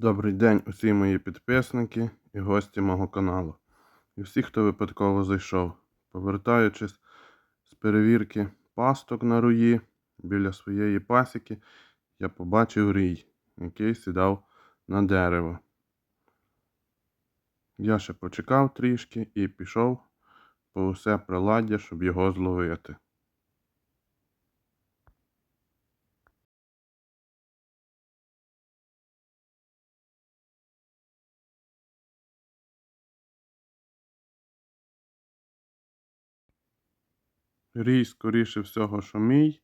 Добрий день усі мої підписники і гості мого каналу. І всі, хто випадково зайшов. Повертаючись з перевірки пасток на руї біля своєї пасіки, я побачив рій, який сідав на дерево. Я ще почекав трішки і пішов по усе приладдя, щоб його зловити. Рій, скоріше всього, що мій.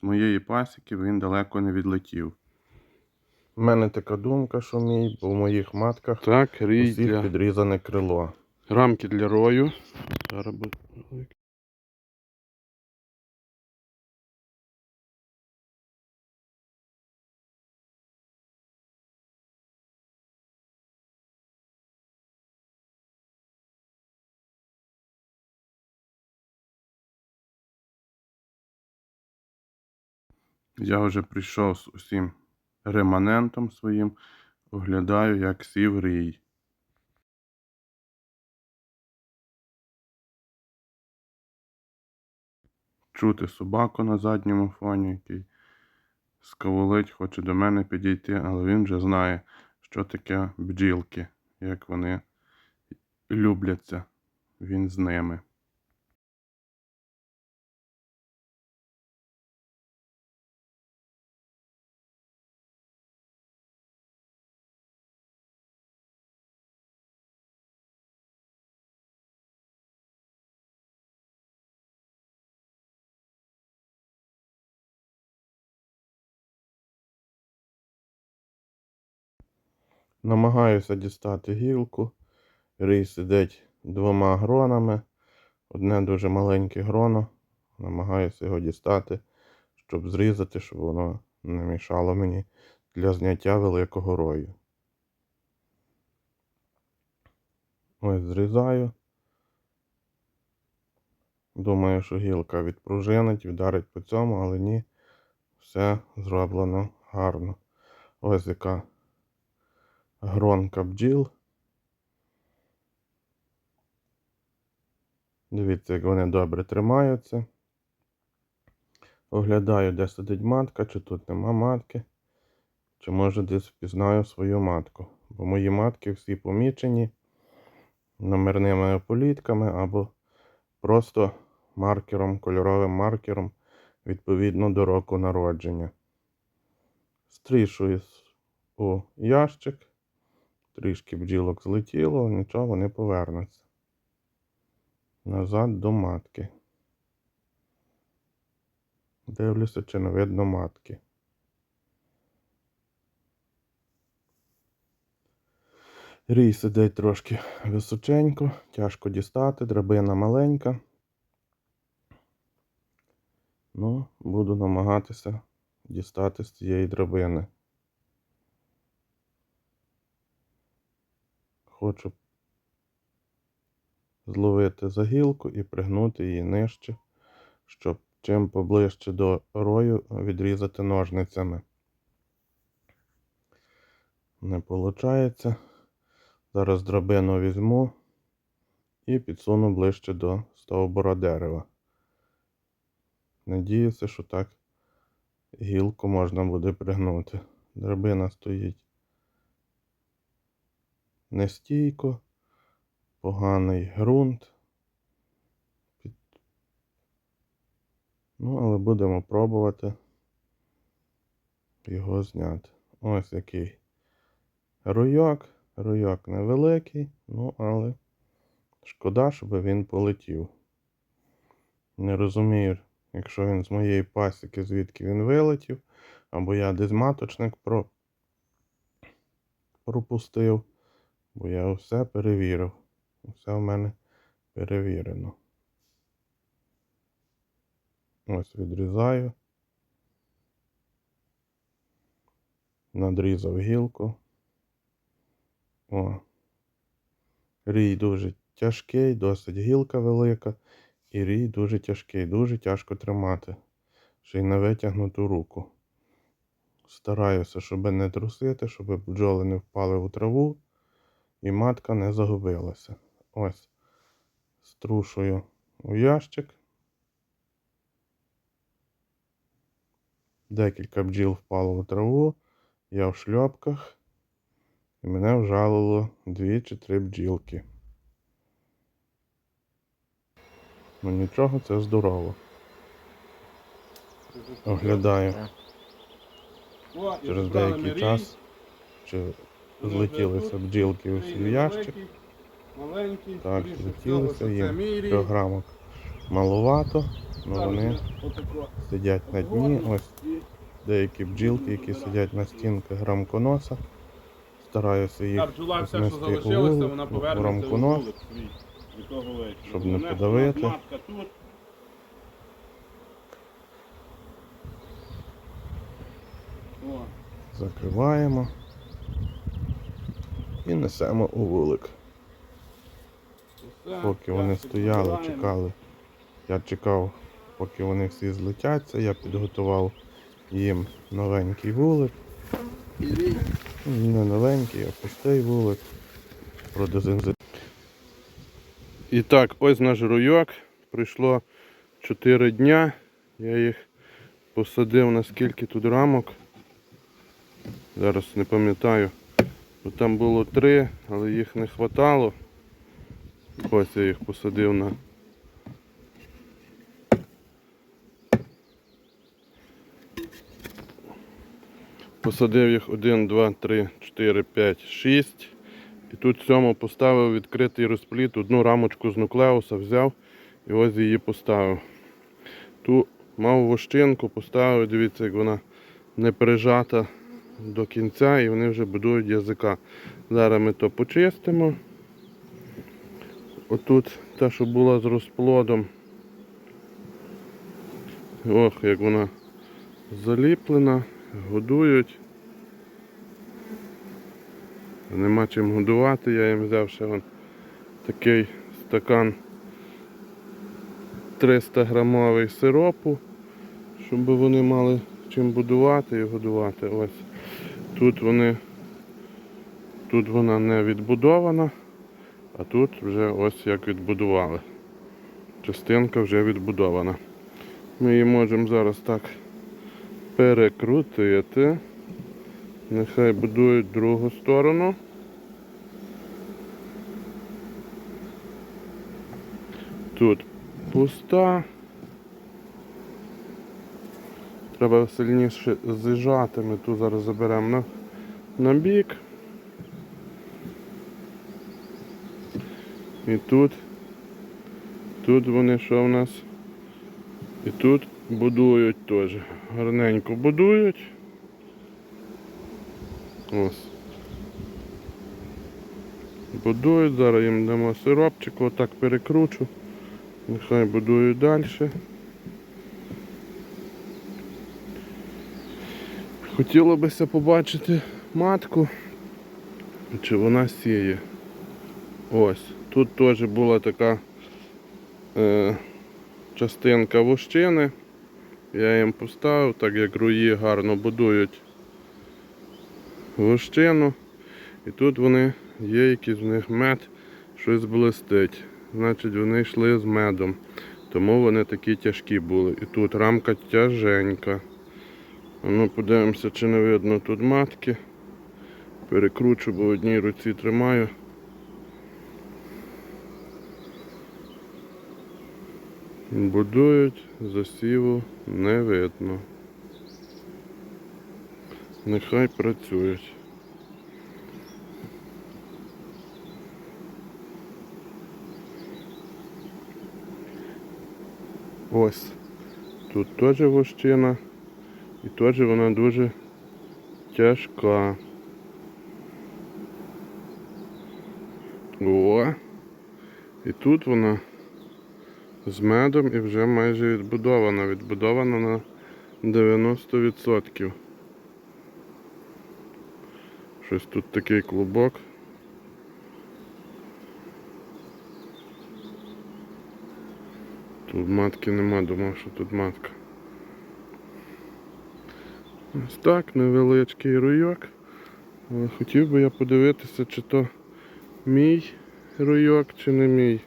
З моєї пасіки він далеко не відлетів. У мене така думка, що мій, бо в моїх матках Так, рій усіх для підрізане крило. рамки для рою. Зараз Я вже прийшов з усім реманентом своїм, оглядаю, як сів рій. Чути собаку на задньому фоні, який скавулить, хоче до мене підійти, але він вже знає, що таке бджілки, як вони любляться. Він з ними. Намагаюся дістати гілку. Рій сидить двома гронами. Одне дуже маленьке гроно. Намагаюся його дістати, щоб зрізати, щоб воно не мішало мені для зняття великого рою. Ось зрізаю. Думаю, що гілка відпружинить, вдарить по цьому, але ні. Все зроблено гарно. Ось яка гронка бджіл. Дивіться, як вони добре тримаються. Оглядаю, де сидить матка, чи тут нема матки, чи може десь впізнаю свою матку. Бо мої матки всі помічені номерними ополітками або просто маркером, кольоровим маркером відповідно до року народження. Стрішую у ящик. Трішки бджілок злетіло, нічого не повернеться. Назад до матки. Дивлюся, чи не видно матки. Рій сидить трошки височенько, тяжко дістати, драбина маленька. Ну, буду намагатися дістати з цієї драбини. Хочу зловити за гілку і пригнути її нижче, щоб чим поближче до рою відрізати ножницями. Не виходить. Зараз драбину візьму і підсуну ближче до стовбура дерева. Надіюся, що так гілку можна буде пригнути. Драбина стоїть нестійко, поганий ґрунт. Ну, але будемо пробувати його зняти. Ось який руйок. Руйок невеликий, ну, але шкода, щоб він полетів. Не розумію, якщо він з моєї пасіки, звідки він вилетів, або я десь маточник про... пропустив. Бо я все перевірив. Все в мене перевірено. Ось відрізаю. Надрізав гілку. О. Рій дуже тяжкий, досить гілка велика. І рій дуже тяжкий, дуже тяжко тримати. Ще й на витягнуту руку. Стараюся, щоб не трусити, щоб бджоли не впали у траву і матка не загубилася. Ось. Струшую у ящик. Декілька бджіл впало у траву. Я в шльопках. І мене вжалило дві чи три бджілки. Ну нічого, це здорово. Оглядаю через деякий час, чи злетілися бджілки усі в ящик. Так, злетілися їм це мій рій. трьох рамок маловато, але вони сидять на дні. Ось деякі бджілки, які сидять на стінках грамконоса. Стараюся їх знести у залишилося, вулик, вона повернеться у рамконос. вулик свій, якого вийшло. щоб не подавити. закриваємо і несемо у вулик. Поки вони стояли, чекали. Я чекав, поки вони всі злетяться. Я підготував їм новенький вулик. Не новенький, а пустий вулик. Продезінзи. І так, ось наш руйок. Пройшло 4 дня. Я їх посадив на скільки тут рамок. Зараз не пам'ятаю. Бо Там було 3, але їх не хватало. Ось я їх посадив на. Посадив їх 1, 2, 3, 4, 5, 6. І тут в цьому поставив відкритий розпліт, одну рамочку з нуклеуса взяв і ось її поставив. Ту мав вощинку, поставив, дивіться, як вона не прижата до кінця і вони вже будують язика. Зараз ми то почистимо. Отут та, що була з розплодом. Ох, як вона заліплена, годують. Нема чим годувати, я їм взяв ще вон такий стакан 300 грамовий сиропу, щоб вони мали чим будувати і годувати. Ось тут вони, тут вона не відбудована, а тут вже ось як відбудували. Частинка вже відбудована. Ми її можемо зараз так перекрутити. Нехай будують другу сторону. Тут пуста. Треба сильніше з'їжджати. Ми ту зараз заберемо на, на бік. І тут. Тут вони що в нас? І тут будують теж. Гарненько будують. Ось. Будують, зараз їм дамо сиропчик, отак перекручу. Нехай будують далі. Хотіло бися побачити матку, чи вона сіє. Ось. Тут теж була така е, частинка вощини. Я їм поставив, так як руї гарно будують вощину. І тут вони є якийсь в них мед, щось блистить. Значить вони йшли з медом. Тому вони такі тяжкі були. І тут рамка тяженька. Ну, подивимося, чи не видно тут матки. Перекручу, бо в одній руці тримаю. Будують, засіву не видно. Нехай працюють. Ось. Тут теж вощина. І теж вона дуже тяжка. О! І тут вона з медом і вже майже відбудована. Відбудована на 90%. Щось тут такий клубок. Тут матки нема, думав, що тут матка. Ось так, невеличкий руйок. Але хотів би я подивитися, чи то мій руйок, чи не мій.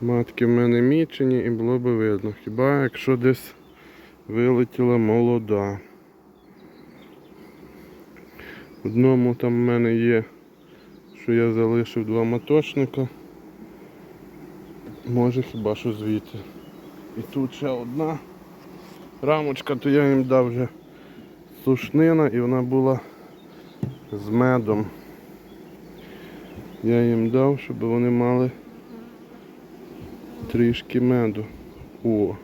Матки в мене мічені і було би видно. Хіба якщо десь вилетіла молода. В Одному там в мене є, що я залишив два маточника. Може хіба що звідти. І тут ще одна рамочка, то я їм дав вже сушнина і вона була з медом. Я їм дав, щоб вони мали трішки меду. О,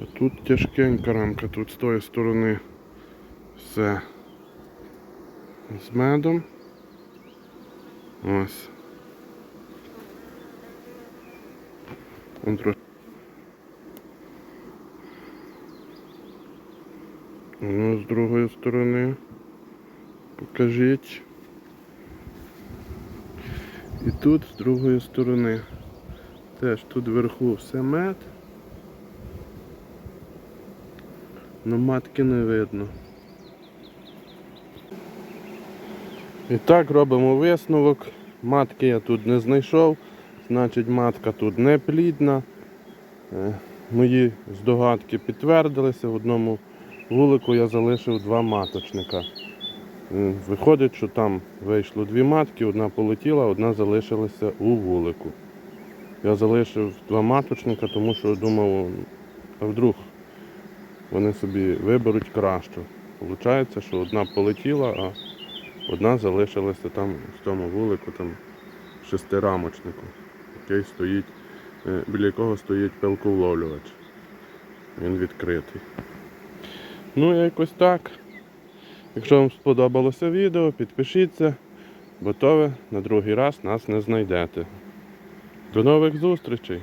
а тут тяжкенька рамка, тут з тої сторони все з медом. Ось. Он трошки. Ну, з другої сторони. Покажіть. І тут з другої сторони. Теж тут вверху все мед. Но матки не видно. І так робимо висновок. Матки я тут не знайшов, значить матка тут не плідна. Е, Мої здогадки підтвердилися. В одному вулику я залишив два маточника. Виходить, що там вийшло дві матки, одна полетіла, одна залишилася у вулику. Я залишив два маточника, тому що думав, а вдруг вони собі виберуть кращу. Получається, що одна полетіла, а одна залишилася там в тому вулику, там шестирамочнику, який стоїть, е, біля якого стоїть пилковловлювач. Він відкритий. Ну, якось так. Якщо вам сподобалося відео, підпишіться, бо то ви на другий раз нас не знайдете. До нових зустрічей!